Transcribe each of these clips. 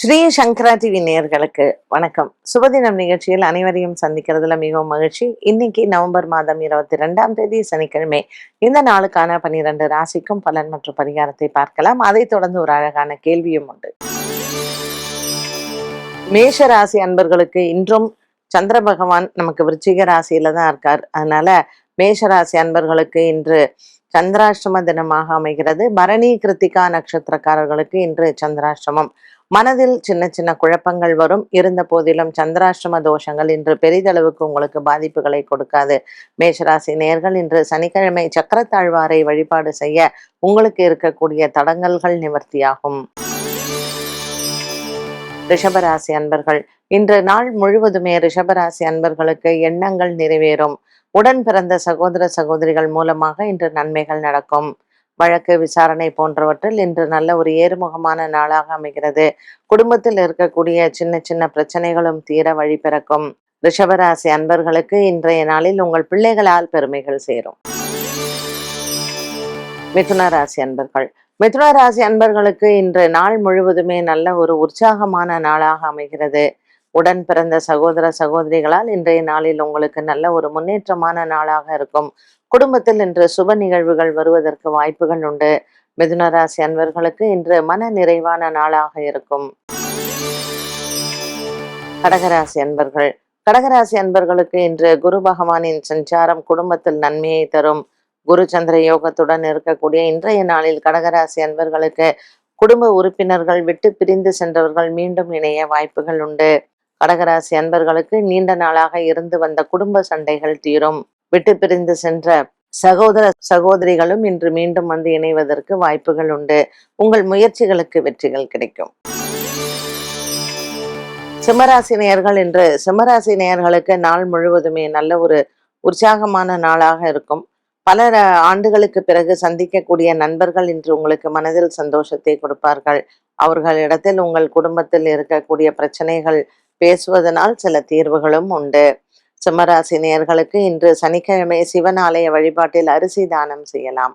ஸ்ரீ சங்கரா TV நேயர்களுக்கு வணக்கம். சுபதினம் நிகழ்ச்சியில் அனைவரையும் சந்திக்கிறதுல மிகவும் மகிழ்ச்சி. இன்னைக்கு நவம்பர் மாதம் இருபத்தி ரெண்டாம் தேதி சனிக்கிழமை. இந்த நாளுக்கான பனிரெண்டு ராசிக்கும் பலன் மற்றும் பரிகாரத்தை பார்க்கலாம். அதைத் தொடர்ந்து ஒரு அழகான கேள்வியும் உண்டு. மேஷ ராசி அன்பர்களுக்கு இன்றும் சந்திர பகவான் நமக்கு விருச்சிக ராசியில தான் இருக்கார். அதனால மேஷ ராசி அன்பர்களுக்கு இன்று சந்திராஷ்டம தினமாக அமைகிறது. பரணி கிருத்திகா நட்சத்திரக்காரர்களுக்கு இன்று சந்திராஷ்டமம். மனதில் சின்ன சின்ன குழப்பங்கள் வரும். இருந்த போதிலும் சந்திராஷ்டம தோஷங்கள் இன்று பெரிதளவுக்கு உங்களுக்கு பாதிப்புகளை கொடுக்காது. மேஷராசி நேர்கள் இன்று சனிக்கிழமை சக்கரத்தாழ்வாரை வழிபாடு செய்ய உங்களுக்கு இருக்கக்கூடிய தடங்கல்கள் நிவர்த்தியாகும். ரிஷபராசி அன்பர்கள் இன்று நாள் முழுவதுமே ரிஷபராசி அன்பர்களுக்கு எண்ணங்கள் நிறைவேறும். உடன் பிறந்த சகோதர சகோதரிகள் மூலமாக இன்று நன்மைகள் நடக்கும். வழக்கு விசாரணை போன்றவற்றில் இன்று நல்ல ஒரு ஏறுமுகமான நாளாக அமைகிறது. குடும்பத்தில் இருக்கக்கூடிய சின்ன சின்ன பிரச்சனைகளும் தீர வழி பிறக்கும். ரிஷபராசி அன்பர்களுக்கு இன்றைய நாளில் உங்கள் பிள்ளைகளால் பெருமைகள் சேரும். மிதுன ராசி அன்பர்கள். மிதுன ராசி அன்பர்களுக்கு இன்று நாள் முழுவதுமே நல்ல ஒரு உற்சாகமான நாளாக அமைகிறது. உடன் பிறந்த சகோதர சகோதரிகளால் இன்றைய நாளில் உங்களுக்கு நல்ல ஒரு முன்னேற்றமான நாளாக இருக்கும். குடும்பத்தில் இன்று சுப நிகழ்வுகள் வருவதற்கு வாய்ப்புகள் உண்டு. மிதுனராசி அன்பர்களுக்கு இன்று மன நிறைவான நாளாக இருக்கும். கடகராசி அன்பர்கள். கடகராசி அன்பர்களுக்கு இன்று குரு பகவானின் சஞ்சாரம் குடும்பத்தில் நன்மையை தரும். குரு சந்திர யோகத்துடன் இருக்கக்கூடிய இன்றைய நாளில் கடகராசி அன்பர்களுக்கு குடும்ப உறுப்பினர்கள் விட்டு பிரிந்து சென்றவர்கள் மீண்டும் இணைய வாய்ப்புகள் உண்டு. கடகராசி அன்பர்களுக்கு நீண்ட நாளாக இருந்து வந்த குடும்ப சண்டைகள் தீரும். விட்டு பிரிந்து சென்ற சகோதர சகோதரிகளும் இன்று மீண்டும் வந்து இணைவதற்கு வாய்ப்புகள் உண்டு. உங்கள் முயற்சிகளுக்கு வெற்றிகள் கிடைக்கும். சிம்மராசி நேயர்கள் இன்று சிம்மராசி நேயர்களுக்கு நாள் முழுவதுமே நல்ல ஒரு உற்சாகமான நாளாக இருக்கும். பல ஆண்டுகளுக்கு பிறகு சந்திக்கக்கூடிய நண்பர்கள் இன்று உங்களுக்கு மனதில் சந்தோஷத்தை கொடுப்பார்கள். அவர்களிடத்தில் உங்கள் குடும்பத்தில் இருக்கக்கூடிய பிரச்சனைகள் பேசுவதனால் சில தீர்வுகளும் உண்டு. சிம்மராசி நேர்களுக்கு இன்று சனிக்கிழமை சிவன் ஆலய வழிபாட்டில் அரிசி தானம் செய்யலாம்.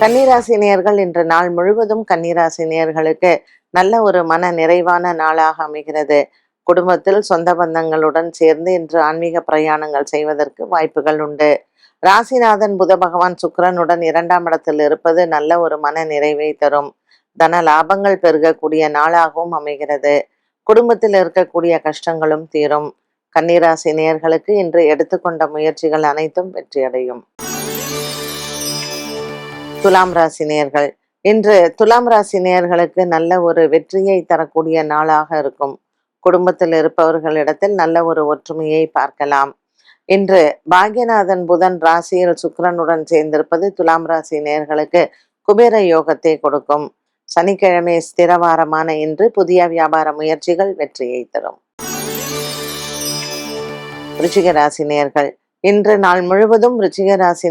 கன்னிராசி நேர்கள் இன்று நாள் முழுவதும் கன்னிராசி நேர்களுக்கு நல்ல ஒரு மன நிறைவான நாளாக அமைகிறது. குடும்பத்தில் சொந்த பந்தங்களுடன் சேர்ந்து இன்று ஆன்மீக பிரயாணங்கள் செய்வதற்கு வாய்ப்புகள் உண்டு. ராசிநாதன் புத பகவான் சுக்கிரனுடன் இரண்டாம் இடத்தில் இருப்பது நல்ல ஒரு மன நிறைவை தரும். தன லாபங்கள் பெருகக்கூடிய நாளாகவும் அமைகிறது. குடும்பத்தில் இருக்கக்கூடிய கஷ்டங்களும் தீரும். கன்னிராசி நேயர்களுக்கு இன்று எடுத்துக்கொண்ட முயற்சிகள் அனைத்தும் வெற்றியடையும். துலாம் ராசி நேர்கள் இன்று துலாம் ராசி நேர்களுக்கு நல்ல ஒரு வெற்றியை தரக்கூடிய நாளாக இருக்கும். குடும்பத்தில் இருப்பவர்களிடத்தில் நல்ல ஒரு ஒற்றுமையை பார்க்கலாம். இன்று பாக்யநாதன் புதன் ராசியில் சுக்கரனுடன் சேர்ந்திருப்பது துலாம் ராசி நேயர்களுக்கு குபேர யோகத்தை கொடுக்கும். சனிக்கிழமை ஸ்திரவாரமான இன்று புதிய வியாபார முயற்சிகள் வெற்றியை தரும். ருச்சிகராசி நேயர்கள் இன்று நாள் முழுவதும் ருச்சிக ராசி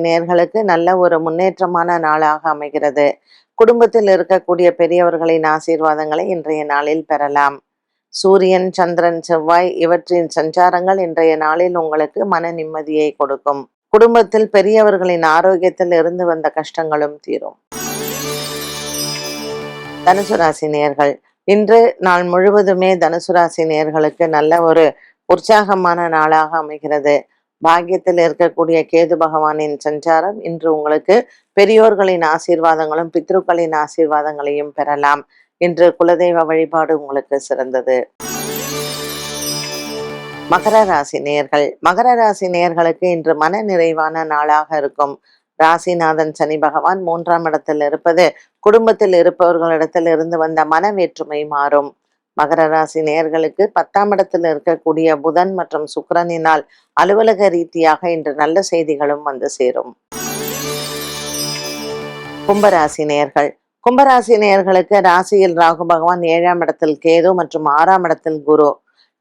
நல்ல ஒரு முன்னேற்றமான நாளாக அமைகிறது. குடும்பத்தில் இருக்கக்கூடிய பெரியவர்களின் ஆசீர்வாதங்களை இன்றைய நாளில் பெறலாம். சூரியன் சந்திரன் செவ்வாய் இவற்றின் சஞ்சாரங்கள் இன்றைய நாளில் உங்களுக்கு மன நிம்மதியை கொடுக்கும். குடும்பத்தில் பெரியவர்களின் ஆரோக்கியத்தில் இருந்து வந்த கஷ்டங்களும் தீரும். தனுசு ராசி நேர்கள் இன்று நாள் முழுவதுமே தனுசு ராசி நேயர்களுக்கு நல்ல ஒரு உற்சாகமான நாளாக அமைகிறது. பாக்கியத்தில் இருக்கக்கூடிய கேது பகவானின் சஞ்சாரம் இன்று உங்களுக்கு பெரியோர்களின் ஆசீர்வாதங்களும் பித்ருக்களின் ஆசீர்வாதங்களையும் பெறலாம். இன்று குலதெய்வ வழிபாடு உங்களுக்கு சிறந்தது. மகர ராசி நேயர்கள் மகர ராசி நேர்களுக்கு இன்று மன நிறைவான நாளாக இருக்கும். ராசிநாதன் சனி பகவான் மூன்றாம் இடத்தில் இருப்பது குடும்பத்தில் இருப்பவர்களிடத்தில் இருந்து வந்த மன வேற்றுமை மாறும். மகர ராசி நேயர்களுக்கு பத்தாம் இடத்தில் இருக்கக்கூடிய புதன் மற்றும் சுக்கரனினால் அலுவலக ரீதியாக இன்று நல்ல செய்திகளும் வந்து சேரும். கும்பராசி நேயர்கள். கும்பராசி நேயர்களுக்கு ராசியில் ராகு பகவான் ஏழாம் இடத்தில் கேது மற்றும் ஆறாம் இடத்தில் குரு.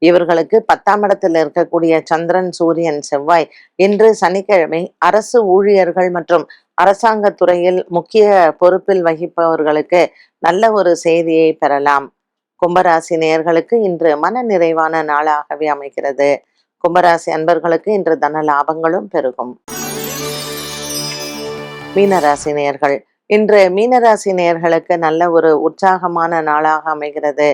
இவர்களுக்கு பத்தாம் இடத்தில் இருக்கக்கூடிய சந்திரன் சூரியன் செவ்வாய் இன்று சனிக்கிழமை அரசு ஊழியர்கள் மற்றும் அரசாங்க துறையில் முக்கிய பொறுப்பில் வகிப்பவர்களுக்கு நல்ல ஒரு செய்தியை பெறலாம். கும்பராசி நேயர்களுக்கு இன்று மன நிறைவான நாளாகவே அமைகிறது. கும்பராசி அன்பர்களுக்கு இன்று தன லாபங்களும் பெருகும். மீனராசி நேயர்கள் இன்று மீனராசி நேயர்களுக்கு நல்ல ஒரு உற்சாகமான நாளாக அமைகிறது.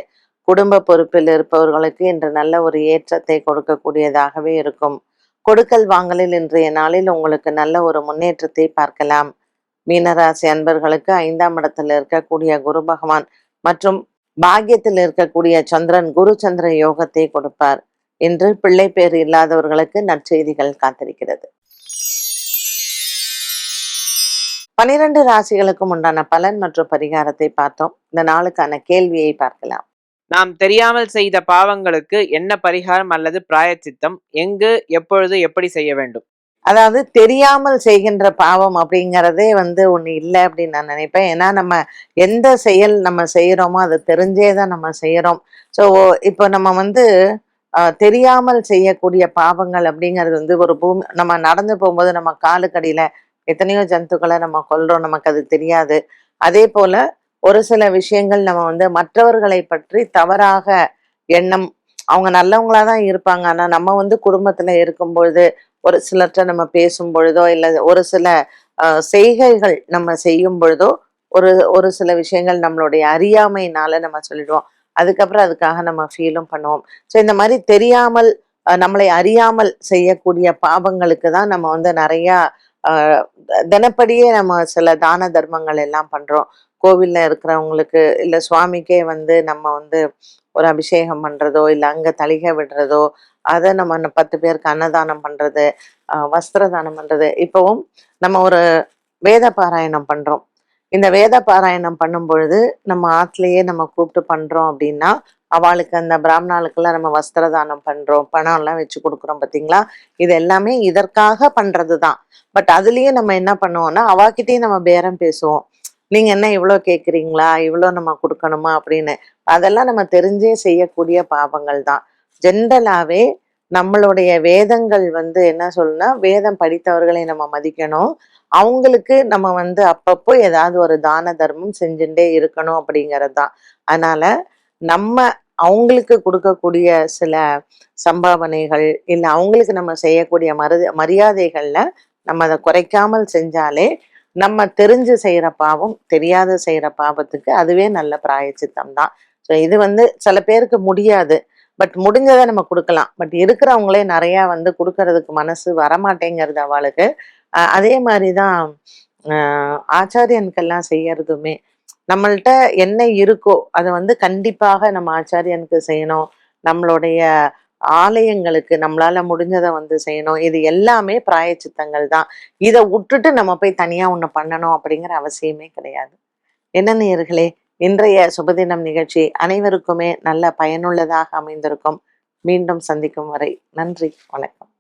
குடும்ப பொறுப்பில் இருப்பவர்களுக்கு இன்று நல்ல ஒரு ஏற்றத்தை கொடுக்கக்கூடியதாகவே இருக்கும். கொடுக்கல் வாங்கலில் இன்றைய நாளில் உங்களுக்கு நல்ல ஒரு முன்னேற்றத்தை பார்க்கலாம். மீனராசி அன்பர்களுக்கு ஐந்தாம் இடத்தில் இருக்கக்கூடிய குரு பகவான் மற்றும் பாக்கியத்தில் இருக்கக்கூடிய சந்திரன் குரு சந்திர யோகத்தை கொடுப்பார். என்று பிள்ளை பேர் இல்லாதவர்களுக்கு நற்செய்திகள் காத்திருக்கிறது. பனிரெண்டு ராசிகளுக்கும் உண்டான பலன் மற்றும் பரிகாரத்தை பார்த்தோம். இந்த நாளுக்கான கேள்வியை பார்க்கலாம். நாம் தெரியாமல் செய்த பாவங்களுக்கு என்ன பரிகாரம் அல்லது பிராயச்சித்தம்? எங்கு எப்பொழுது எப்படி செய்ய வேண்டும்? அதாவது தெரியாமல் செய்கின்ற பாவம் அப்படிங்கிறதே வந்து ஒண்ணு இல்லை அப்படின்னு நான் நினைப்பேன். ஏன்னா நம்ம எந்த செயல் நம்ம செய்யறோமோ அது தெரிஞ்சே தான் நம்ம செய்யறோம். ஸோ இப்போ நம்ம வந்து ஆஹ், தெரியாமல் செய்யக்கூடிய பாவங்கள் அப்படிங்கிறது வந்து ஒரு பூமி நம்ம நடந்து போகும்போது நம்ம காலுக்கடியில் எத்தனையோ ஜந்துக்களை நம்ம கொல்றோம் நமக்கு அது தெரியாது. அதே போல ஒரு சில விஷயங்கள் நம்ம வந்து மற்றவர்களை பற்றி தவறாக எண்ணம் அவங்க நல்லவங்களா தான் இருப்பாங்க. ஆனா நம்ம வந்து குடும்பத்துல இருக்கும்பொழுது ஒரு சிலர்கிட்ட நம்ம பேசும் பொழுதோ இல்லை ஒரு சில ஆஹ், செய்கைகள் நம்ம செய்யும் பொழுதோ ஒரு ஒரு சில விஷயங்கள் நம்மளுடைய அறியாமையினால நம்ம சொல்லிடுவோம். அதுக்கப்புறம் அதுக்காக நம்ம ஃபீலும் பண்ணுவோம். ஸோ இந்த மாதிரி தெரியாமல் நம்மளை அறியாமல் செய்யக்கூடிய பாவங்களுக்கு தான் நம்ம வந்து நிறையா ஆஹ், தினப்படியே நம்ம சில தான தர்மங்கள் எல்லாம் பண்றோம். கோவில்ல இருக்கிறவங்களுக்கு இல்லை சுவாமிக்கே வந்து நம்ம வந்து ஒரு அபிஷேகம் பண்றதோ இல்லை அங்க தளிகை விடுறதோ அதை நம்ம பத்து பேருக்கு அன்னதானம் பண்றது வஸ்திர தானம் பண்றது. இப்போவும் நம்ம ஒரு வேத பாராயணம் பண்றோம். இந்த வேத பாராயணம் பண்ணும் பொழுது நம்ம ஆற்றுலையே நம்ம கூப்பிட்டு பண்றோம் அப்படின்னா அவளுக்கு அந்த பிராமணாளுக்கெல்லாம் நம்ம வஸ்திர தானம் பண்றோம் பணம் எல்லாம் வச்சு கொடுக்குறோம் பாத்தீங்களா? இது எல்லாமே இதற்காக பண்ணுறது தான் பட் அதுலயே நம்ம என்ன பண்ணுவோம்னா அவாக்கிட்டே நம்ம பேரம் பேசுவோம். நீங்க என்ன இவ்வளோ கேட்குறீங்களா இவ்வளோ நம்ம கொடுக்கணுமா? அப்படின்னு. அதெல்லாம் நம்ம தெரிஞ்சே செய்யக்கூடிய பாவங்கள் தான். ஜென்ரலாவே நம்மளுடைய வேதங்கள் வந்து என்ன சொல்லுனா வேதம் படித்தவர்களை நம்ம மதிக்கணும். அவங்களுக்கு நம்ம வந்து அப்பப்போ ஏதாவது ஒரு தான தர்மம் செஞ்சுட்டே இருக்கணும் அப்படிங்கிறது தான். அதனால நம்ம அவங்களுக்கு கொடுக்கக்கூடிய சில சம்பாவனைகள் இல்லை அவங்களுக்கு நம்ம செய்யக்கூடிய மரு மரியாதைகள்ல நம்ம அதை குறைக்காமல் செஞ்சாலே நம்ம தெரிஞ்சு செய்கிற பாவம் தெரியாத செய்கிற பாவத்துக்கு அதுவே நல்ல பிராயச்சித்தம் தான். ஸோ இது வந்து சில பேருக்கு முடியாது. பட் முடிஞ்சதை நம்ம கொடுக்கலாம். பட் இருக்கிறவங்களே நிறையா வந்து கொடுக்கறதுக்கு மனசு வரமாட்டேங்கிறது அவளுக்கு. அதே மாதிரி தான் ஆச்சாரியனுக்கெல்லாம் செய்யறதுமே. நம்மள்ட்ட என்ன இருக்கோ அதை வந்து கண்டிப்பாக நம்ம ஆச்சாரியனுக்கு செய்யணும். நம்மளுடைய ஆலயங்களுக்கு நம்மளால முடிஞ்சதை வந்து செய்யணும். இது எல்லாமே பிராயச்சித்தங்கள் தான். இதை விட்டுட்டு நம்ம போய் தனியா ஒண்ணு பண்ணணும் அப்படிங்கிற அவசியமே கிடையாது. என்ன நேர்களே இன்றைய சுபதினம் நிகழ்ச்சி அனைவருக்குமே நல்ல பயனுள்ளதாக அமைந்திருக்கும். மீண்டும் சந்திக்கும் வரை நன்றி வணக்கம்.